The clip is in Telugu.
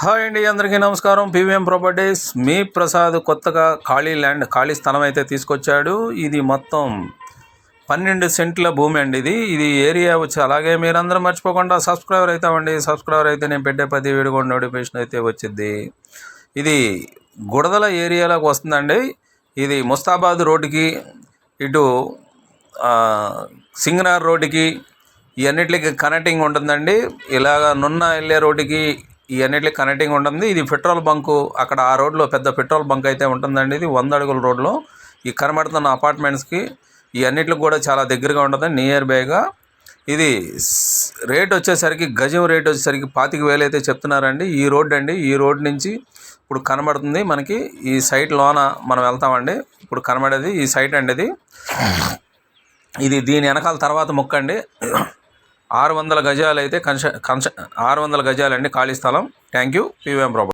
హాయ్ అండి అందరికీ నమస్కారం. పీవీఎం ప్రాపర్టీస్ మీ ప్రసాద్ కొత్తగా ఖాళీ ల్యాండ్ ఖాళీ స్థలం అయితే తీసుకొచ్చాడు. ఇది మొత్తం పన్నెండు సెంట్ల భూమి అండి ఇది. ఇది ఏరియా వచ్చి అలాగే మీరందరూ మర్చిపోకుండా సబ్స్క్రైబర్ అవుతామండి సబ్స్క్రైబర్ అయితే నేను పెట్టే ప్రతి వీడియో కూడా నోటిఫికేషన్ అయితే వచ్చింది ఇది గుడదల ఏరియాలోకి వస్తుందండి. ఇది ముస్తాబాద్ రోడ్డుకి ఇటు సింగనార్ రోడ్డుకి ఇవన్నిటికి కనెక్టింగ్ ఉంటుందండి. ఇలాగ నున్న వెళ్ళే రోడ్డుకి ఇవన్నిటికి కనెక్టింగ్ ఉంటుంది. ఇది పెట్రోల్ బంకు అక్కడ ఆ రోడ్లో పెద్ద పెట్రోల్ బంక్ అయితే ఉంటుందండి. ఇది వంద అడుగుల రోడ్లో. ఈ కనబడుతున్న అపార్ట్మెంట్స్కి ఇవన్నిటికి కూడా చాలా దగ్గరగా ఉంటుంది నియర్ బైగా ఇది రేట్ వచ్చేసరికి గజం రేట్ వచ్చేసరికి పాతిక వేలు అయితే చెప్తున్నారండి. ఈ రోడ్ అండి ఈ రోడ్ నుంచి ఇప్పుడు కనబడుతుంది మనకి. ఈ సైట్ లోన మనం వెళ్తామండి. ఇప్పుడు కనబడేది ఈ సైట్ అండి ఇది. ఇది దీని వెనకాల తర్వాత మొక్క అండి ఆరు వందల గజాలు అయితే కన్ష కన్ష ఆరు వందల గజాలండి ఖాళీ స్థలం. Thank you. PVM property